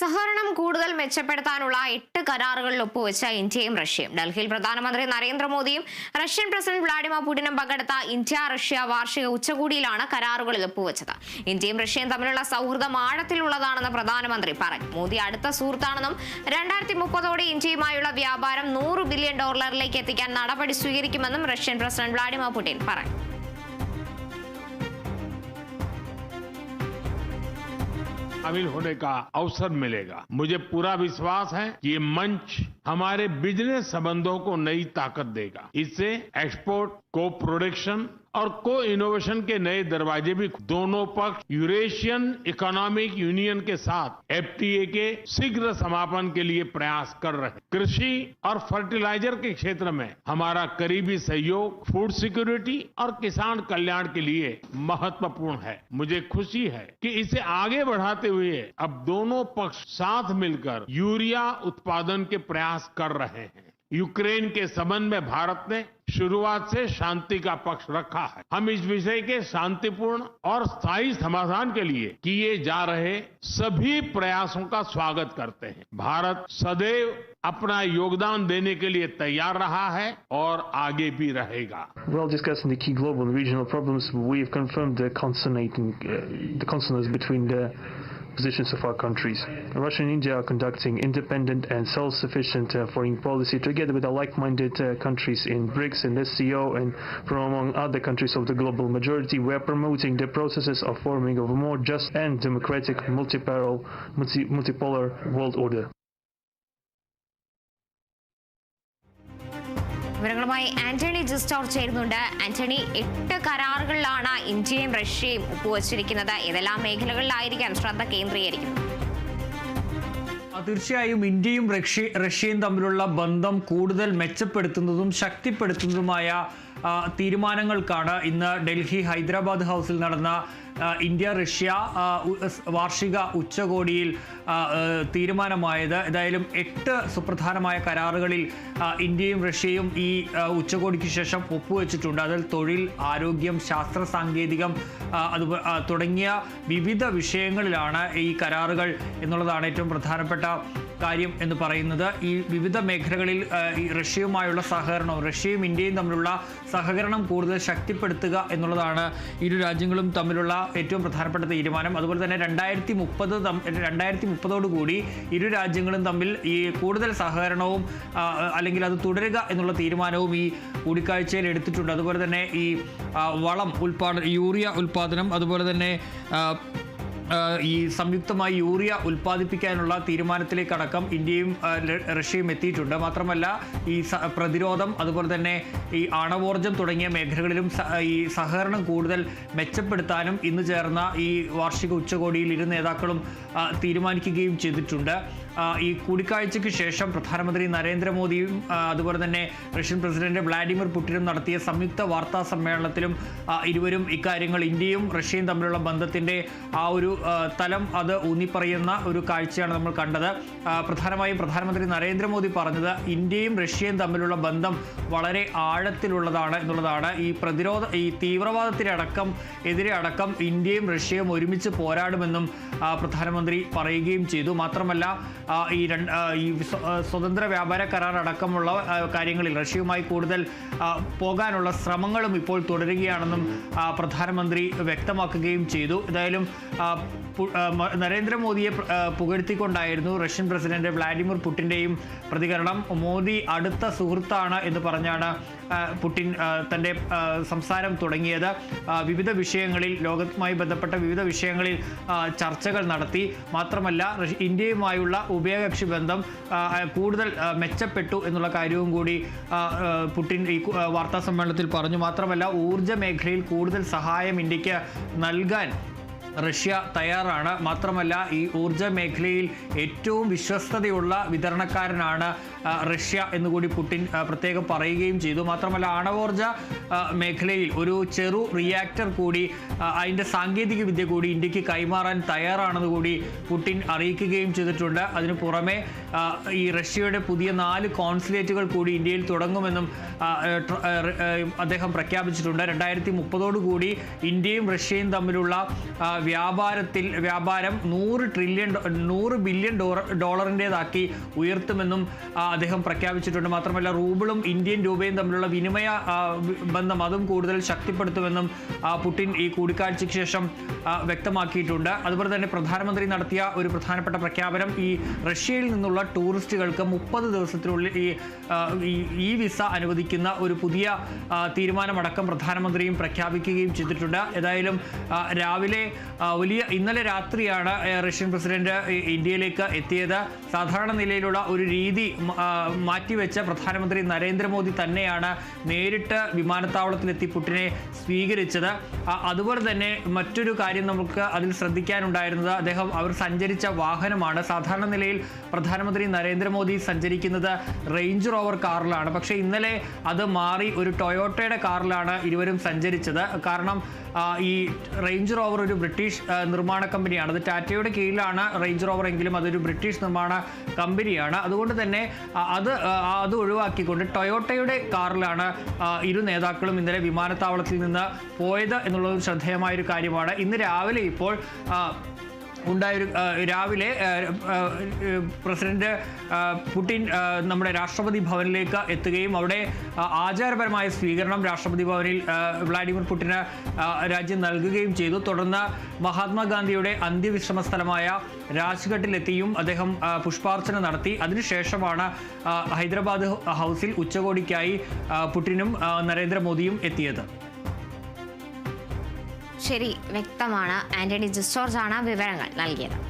സഹകരണം കൂടുതൽ മെച്ചപ്പെടുത്താനുള്ള എട്ട് കരാറുകളിൽ ഒപ്പുവെച്ച ഇന്ത്യയും റഷ്യയും. ഡൽഹിയിൽ പ്രധാനമന്ത്രി നരേന്ദ്രമോദിയും റഷ്യൻ പ്രസിഡന്റ് വ്ളാഡിമിർ പുടിനും പങ്കെടുത്ത ഇന്ത്യ റഷ്യ വാർഷിക ഉച്ചകോടിയിലാണ് കരാറുകളിൽ ഒപ്പുവെച്ചത്. ഇന്ത്യയും റഷ്യയും തമ്മിലുള്ള സൗഹൃദം ആഴത്തിലുള്ളതാണെന്ന് പ്രധാനമന്ത്രി പറഞ്ഞു. മോദി അടുത്ത സുഹൃത്താണെന്നും രണ്ടായിരത്തി മുപ്പതോടെ ഇന്ത്യയുമായുള്ള വ്യാപാരം നൂറ് ബില്യൺ ഡോളറിലേക്ക് എത്തിക്കാൻ നടപടി സ്വീകരിക്കുമെന്നും റഷ്യൻ പ്രസിഡന്റ് വ്ളാഡിമിർ പുടിൻ പറഞ്ഞു. शामिल होने का अवसर मिलेगा। मुझे पूरा विश्वास है कि ये मंच हमारे बिज़नेस संबंधों को नई ताकत देगा। इससे एक्सपोर्ट, को प्रोडक्शन और को इनोवेशन के नए दरवाजे भी दोनों पक्ष यूरेशियन इकोनॉमिक यूनियन के साथ एफटीए के शीघ्र समापन के लिए प्रयास कर रहे हैं। कृषि और फर्टिलाइज़र के क्षेत्र में हमारा करीबी सहयोग फ़ूड सिक्योरिटी और किसान कल्याण के लिए महत्वपूर्ण है। मुझे खुशी है कि इसे आगे बढ़ाते हुए अब दोनों पक्ष साथ मिलकर यूरिया उत्पादन के प्रयास कर रहे हैं। यूक्रेन के संबंध में भारत ने शुरुआत से शांति का पक्ष रखा है। हम इस विषय के शांतिपूर्ण और स्थायी समाधान के लिए किए जा रहे सभी प्रयासों का स्वागत करते हैं। भारत सदैव अपना योगदान देने के लिए तैयार रहा है और आगे भी रहेगा। While discussing the key global and regional problems, we've confirmed the uh, the consonance between the positions of our countries. Russia and India are conducting independent and self-sufficient uh, foreign policy together with the like-minded uh, countries in BRICS and SCO and from among other countries of the global majority. We are promoting the processes of forming of a more just and democratic multi, multipolar world order. വിവരങ്ങളുമായി ആന്റണി ജിസ്റ്റോർ ചേരുന്നുണ്ട്. ആന്റണി എട്ട് കരാറുകളിലാണ് ഇന്ത്യയും റഷ്യയും ഒപ്പുവച്ചിരിക്കുന്നത്. ഏതെല്ലാം മേഖലകളിലായിരിക്കാം ശ്രദ്ധ കേന്ദ്രീകരിക്കുന്നത്? ആ, തീർച്ചയായും ഇന്ത്യയും റഷ്യ റഷ്യയും തമ്മിലുള്ള ബന്ധം കൂടുതൽ മെച്ചപ്പെടുത്തുന്നതും ശക്തിപ്പെടുത്തുന്നതുമായ തീരുമാനങ്ങൾക്കാണ് ഇന്ന് ഡൽഹി ഹൈദരാബാദ് ഹൗസിൽ നടന്ന ഇന്ത്യ റഷ്യ വാർഷിക ഉച്ചകോടിയിൽ തീരുമാനമായത്. ഏതായാലും എട്ട് സുപ്രധാനമായ കരാറുകളിൽ ഇന്ത്യയും റഷ്യയും ഈ ഉച്ചകോടിക്ക് ശേഷം ഒപ്പുവെച്ചിട്ടുണ്ട്. അതിൽ തൊഴിൽ ആരോഗ്യം ശാസ്ത്ര സാങ്കേതികം അത് തുടങ്ങിയ വിവിധ വിഷയങ്ങളിലാണ് ഈ കരാറുകൾ എന്നുള്ളതാണ് ഏറ്റവും പ്രധാനപ്പെട്ട കാര്യം എന്ന് പറയുന്നത് ഈ വിവിധ മേഖലകളിൽ ഈ റഷ്യയുമായുള്ള സഹകരണവും റഷ്യയും ഇന്ത്യയും തമ്മിലുള്ള സഹകരണം കൂടുതൽ ശക്തിപ്പെടുത്തുക എന്നുള്ളതാണ് ഇരു രാജ്യങ്ങളും തമ്മിലുള്ള ഏറ്റവും പ്രധാനപ്പെട്ട തീരുമാനം. അതുപോലെ തന്നെ രണ്ടായിരത്തി മുപ്പത് രണ്ടായിരത്തി മുപ്പതോടുകൂടി ഇരു രാജ്യങ്ങളും തമ്മിൽ ഈ കൂടുതൽ സഹകരണവും അല്ലെങ്കിൽ അത് തുടരുക എന്നുള്ള തീരുമാനവും ഈ കൂടിക്കാഴ്ചയിൽ എടുത്തിട്ടുണ്ട്. അതുപോലെ തന്നെ ഈ വളം ഉൽപാദനം യൂറിയ ഉൽപാദനം അതുപോലെ തന്നെ ഈ സംയുക്തമായി യൂറിയ ഉൽപ്പാദിപ്പിക്കാനുള്ള തീരുമാനത്തിലേക്കടക്കം ഇന്ത്യയും റഷ്യയും എത്തിയിട്ടുണ്ട്. മാത്രമല്ല ഈ പ്രതിരോധം അതുപോലെ തന്നെ ഈ ആണവോർജം തുടങ്ങിയ മേഖലകളിലും ഈ സഹകരണം കൂടുതൽ മെച്ചപ്പെടുത്താനും ഇന്ന് ചേർന്ന ഈ വാർഷിക ഉച്ചകോടിയിൽ ഇരു നേതാക്കളും തീരുമാനിക്കുകയും ചെയ്തിട്ടുണ്ട്. ഈ കൂടിക്കാഴ്ചയ്ക്ക് ശേഷം പ്രധാനമന്ത്രി നരേന്ദ്രമോദിയും അതുപോലെ തന്നെ റഷ്യൻ പ്രസിഡന്റ് വ്ളാഡിമിർ പുടിനും നടത്തിയ സംയുക്ത വാർത്താ സമ്മേളനത്തിലും ഇരുവരും ഇക്കാര്യങ്ങൾ ഇന്ത്യയും റഷ്യയും തമ്മിലുള്ള ബന്ധത്തിന്റെ ആ ഒരു തലം അത് ഊന്നിപ്പറയുന്ന ഒരു കാഴ്ചയാണ് നമ്മൾ കണ്ടത്. പ്രധാനമായും പ്രധാനമന്ത്രി നരേന്ദ്രമോദി പറഞ്ഞത് ഇന്ത്യയും റഷ്യയും തമ്മിലുള്ള ബന്ധം വളരെ ആഴത്തിലുള്ളതാണ് എന്നുള്ളതാണ്. ഈ പ്രതിരോധ ഈ തീവ്രവാദത്തിന് അടക്കം എതിരെ അടക്കം ഇന്ത്യയും റഷ്യയും ഒരുമിച്ച് പോരാടുമെന്നും പ്രധാനമന്ത്രി പറയുകയും ചെയ്തു. മാത്രമല്ല ഈ രണ്ട് ഈ സ്വതന്ത്ര വ്യാപാര കരാർ അടക്കമുള്ള കാര്യങ്ങളിൽ റഷ്യയുമായി കൂടുതൽ പോകാനുള്ള ശ്രമങ്ങളും ഇപ്പോൾ തുടരുകയാണെന്നും പ്രധാനമന്ത്രി വ്യക്തമാക്കുകയും ചെയ്തു. ഏതായാലും നരേന്ദ്രമോദിയെ പുകഴ്ത്തിക്കൊണ്ടായിരുന്നു റഷ്യൻ പ്രസിഡന്റ് വ്ളാഡിമിർ പുടിന്റെയും പ്രതികരണം. മോദി അടുത്ത സുഹൃത്താണ് എന്ന് പറഞ്ഞാണ് പുടിൻ തന്റെ സംസാരം തുടങ്ങിയത്. വിവിധ വിഷയങ്ങളിൽ ലോകത്തുമായി ബന്ധപ്പെട്ട വിവിധ വിഷയങ്ങളിൽ ചർച്ചകൾ നടത്തി. മാത്രമല്ല ഇന്ത്യയുമായുള്ള ഉഭയകക്ഷി ബന്ധം കൂടുതൽ മെച്ചപ്പെട്ടു എന്നുള്ള കാര്യവും കൂടി പുടിൻ ഈ വാർത്താ സമ്മേളനത്തിൽ പറഞ്ഞു. മാത്രമല്ല ഊർജ മേഖലയിൽ കൂടുതൽ സഹായം ഇന്ത്യയ്ക്ക് നൽകാൻ റഷ്യ തയ്യാറാണ്. മാത്രമല്ല ഈ ഊർജ മേഖലയിൽ ഏറ്റവും വിശ്വസ്തതയുള്ള വിതരണക്കാരനാണ് റഷ്യ എന്നുകൂടി പുടിൻ പ്രത്യേകം പറയുകയും ചെയ്തു. മാത്രമല്ല ആണവോർജ മേഖലയിൽ ഒരു ചെറു റിയാക്ടർ കൂടി അതിന്റെ സാങ്കേതിക വിദ്യ കൂടി ഇന്ത്യയ്ക്ക് കൈമാറാൻ തയ്യാറാണെന്ന് കൂടി പുടിൻ അറിയിക്കുകയും ചെയ്തിട്ടുണ്ട്. അതിനു പുറമെ ഈ റഷ്യയുടെ പുതിയ നാല് കോൺസുലേറ്റുകൾ കൂടി ഇന്ത്യയിൽ തുടങ്ങുമെന്നും അദ്ദേഹം പ്രഖ്യാപിച്ചിട്ടുണ്ട്. രണ്ടായിരത്തി മുപ്പതോടുകൂടി ഇന്ത്യയും റഷ്യയും തമ്മിലുള്ള വ്യാപാരത്തിൽ വ്യാപാരം നൂറ് ട്രില്യൺ നൂറ് ബില്യൺ ഡോളറിന്റെതാക്കി ഉയർത്തുമെന്നും അദ്ദേഹം പ്രഖ്യാപിച്ചിട്ടുണ്ട്. മാത്രമല്ല റൂബിളും ഇന്ത്യൻ രൂപയും തമ്മിലുള്ള വിനിമയ ബന്ധം അതും കൂടുതൽ ശക്തിപ്പെടുത്തുമെന്നും പുടിൻ ഈ കൂടിക്കാഴ്ചയ്ക്ക് ശേഷം വ്യക്തമാക്കിയിട്ടുണ്ട്. അതുപോലെ തന്നെ പ്രധാനമന്ത്രി നടത്തിയ ഒരു പ്രധാനപ്പെട്ട പ്രഖ്യാപനം ഈ റഷ്യയിൽ നിന്നുള്ള ടൂറിസ്റ്റുകൾക്ക് മുപ്പത് ദിവസത്തിനുള്ളിൽ ഈ ഈ- വിസ അനുവദിക്കുന്ന ഒരു പുതിയ തീരുമാനമടക്കം പ്രധാനമന്ത്രിയും പ്രഖ്യാപിക്കുകയും ചെയ്തിട്ടുണ്ട്. ഏതായാലും രാവിലെ വലിയ ഇന്നലെ രാത്രിയാണ് റഷ്യൻ പ്രസിഡന്റ് ഇന്ത്യയിലേക്ക് എത്തിയത്. സാധാരണ നിലയിലുള്ള ഒരു രീതി മാറ്റിവെച്ച പ്രധാനമന്ത്രി നരേന്ദ്രമോദി തന്നെയാണ് നേരിട്ട് വിമാനത്താവളത്തിലെത്തി പുടിനെ സ്വീകരിച്ചത്. അതുപോലെ തന്നെ മറ്റൊരു കാര്യം നമുക്ക് അതിൽ ശ്രദ്ധിക്കാനുണ്ടായിരുന്നത് അദ്ദേഹം അവർ സഞ്ചരിച്ച വാഹനമാണ്. സാധാരണ നിലയിൽ പ്രധാനമന്ത്രി നരേന്ദ്രമോദി സഞ്ചരിക്കുന്നത് റേഞ്ച് റോവർ കാറിലാണ്. പക്ഷേ ഇന്നലെ അത് മാറി ഒരു ടൊയോട്ടയുടെ കാറിലാണ് ഇരുവരും സഞ്ചരിച്ചത്. കാരണം ഈ റേഞ്ച് റോവർ ഒരു ബ്രിട്ടീഷ് നിർമ്മാണ കമ്പനിയാണ്. അത് ടാറ്റയുടെ കീഴിലാണ് റേഞ്ച് റോവർ എങ്കിലും അതൊരു ബ്രിട്ടീഷ് നിർമ്മാണ കമ്പനിയാണ്. അതുകൊണ്ട് തന്നെ അത് അത് ഒഴിവാക്കിക്കൊണ്ട് ടൊയോട്ടയുടെ കാറിലാണ് ഇരു നേതാക്കളും ഇന്നലെ വിമാനത്താവളത്തിൽ നിന്ന് പോയത് എന്നുള്ളത് ശ്രദ്ധേയമായൊരു കാര്യമാണ്. ഇന്ന് രാവിലെ ഇപ്പോൾ ഉണ്ടായൊരു രാവിലെ പ്രസിഡന്റ് പുടിൻ നമ്മുടെ രാഷ്ട്രപതി ഭവനിലേക്ക് എത്തുകയും അവിടെ ആചാരപരമായ സ്വീകരണം രാഷ്ട്രപതി ഭവനിൽ വ്ളാഡിമിർ പുടിന് രാജ്യം നൽകുകയും ചെയ്തു. തുടർന്ന് മഹാത്മാഗാന്ധിയുടെ അന്ത്യവിശ്രമ സ്ഥലമായ രാജ്ഘട്ടിലെത്തിയും അദ്ദേഹം പുഷ്പാർച്ചന നടത്തി. അതിനുശേഷമാണ് ഹൈദരാബാദ് ഹൗസിൽ ഉച്ചകോടിക്കായി പുടിനും നരേന്ദ്രമോദിയും എത്തിയത്. ശരി വ്യക്തമാണ്. ആന്റണി ജിസ്റ്റോർജ് ആണ് വിവരങ്ങൾ നൽകിയത്.